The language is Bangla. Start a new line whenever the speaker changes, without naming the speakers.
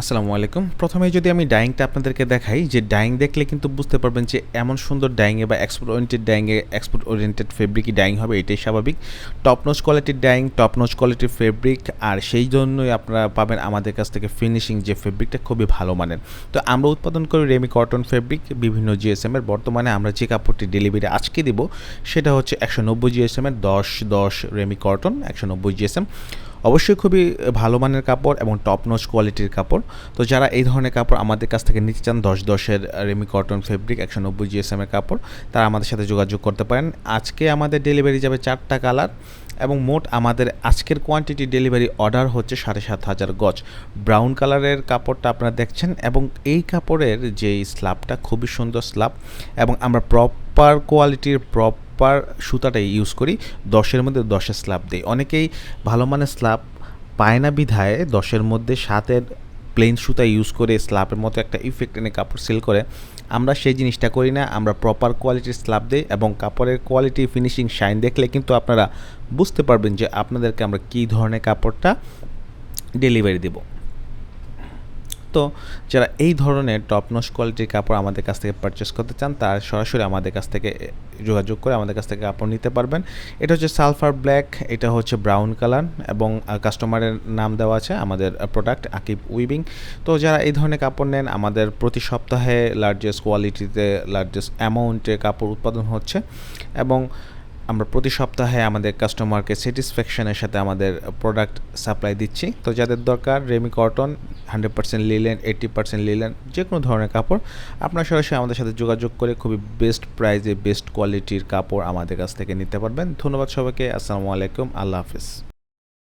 আসসালামু আলাইকুম। প্রথমে যদি আমি ডাইংটা আপনাদেরকে দেখাই, যে ডাইং দেখলে কিন্তু বুঝতে পারবেন যে এমন সুন্দর ডাইংয়ে বা এক্সপোর্ট ওরিয়েন্টেড ডাইংয়ে এক্সপোর্ট ওরিয়েন্টেড ফেব্রিকই ডাইং হবে, এটাই স্বাভাবিক। টপ কোয়ালিটির ডাইং টপ কোয়ালিটির ফেব্রিক আর সেই জন্যই আপনারা পাবেন আমাদের কাছ থেকে ফিনিশিং যে ফেব্রিকটা খুবই ভালো মানের। তো আমরা উৎপাদন করি রেমি কটন ফেব্রিক বিভিন্ন জিএসএমের বর্তমানে আমরা যে কাপড়টি ডেলিভারি আজকে দিব, সেটা হচ্ছে একশো নব্বই জিএসএমের দশ দশ রেমি কটন একশো নব্বই জিএসএম অবশ্যই খুবই ভালো মানের কাপড় এবং টপ নচ কোয়ালিটির কাপড়। তো যারা এই ধরনের কাপড় আমাদের কাছ থেকে নিতে চান, দশ দশের রেমি কটন ফেব্রিক একশো নব্বই জিএসএম এর কাপড়, তারা আমাদের সাথে যোগাযোগ করতে পারেন। আজকে আমাদের ডেলিভারি যাবে চারটা কালার এবং মোট আমাদের আজকের কোয়ান্টিটি ডেলিভারি অর্ডার হচ্ছে সাড়ে সাত হাজার গজ। ব্রাউন কালারের কাপড়টা আপনারা দেখছেন এবং এই কাপড়ের যে স্ল্যাবটা খুবই সুন্দর স্ল্যাব এবং আমরা প্রপার কোয়ালিটির প্রপ প্রপার সুতাটা ইউজ করি, দশের মধ্যে দশের স্ল্যাব দিই। অনেকেই ভালো মানের স্ল্যাব পায় না বিধায় দশের মধ্যে সাতের প্লেন সুতা ইউজ করে স্ল্যাবের মতো একটা ইফেক্ট এনে কাপড় সেল করে। আমরা সেই জিনিসটা করি না, আমরা প্রপার কোয়ালিটির স্ল্যাব দিই এবং কাপড়ের কোয়ালিটি ফিনিশিং শাইন দেখলে কিন্তু আপনারা বুঝতে পারবেন যে আপনাদেরকে আমরা কী ধরনের কাপড়টা ডেলিভারি দেবো। তো যারা এই ধরনের টপ নস কোয়ালিটির কাপড় আমাদের কাছ থেকে পারচেস করতে চান, তারা সরাসরি আমাদের কাছ থেকে যোগাযোগ করে আমাদের কাছ থেকে কাপড় নিতে পারবেন। এটা হচ্ছে সালফার ব্ল্যাক এটা হচ্ছে ব্রাউন কালার এবং কাস্টমারের নাম দেওয়া আছে আমাদের প্রোডাক্ট আকিব উইভিং তো যারা এই ধরনের কাপড় নেন, আমাদের প্রতি সপ্তাহে লার্জেস্ট কোয়ালিটিতে লার্জেস্ট অ্যামাউন্টে কাপড় উৎপাদন হচ্ছে এবং আমরা প্রতি সপ্তাহে আমাদের কাস্টমারকে স্যাটিসফ্যাকশনের সাথে আমাদের প্রোডাক্ট সাপ্লাই দিচ্ছি। তো যাদের দরকার ramie cotton hundred percent linen eighty percent linen যে কোনো ধরনের কাপড়, আপনারা সরাসরি আমাদের সাথে যোগাযোগ করে খুবই বেস্ট প্রাইজে বেস্ট কোয়ালিটির কাপড় আমাদের কাছ থেকে নিতে পারবেন। ধন্যবাদ সবাইকে, আসসালামু আলাইকুম, আল্লাহ হাফিজ।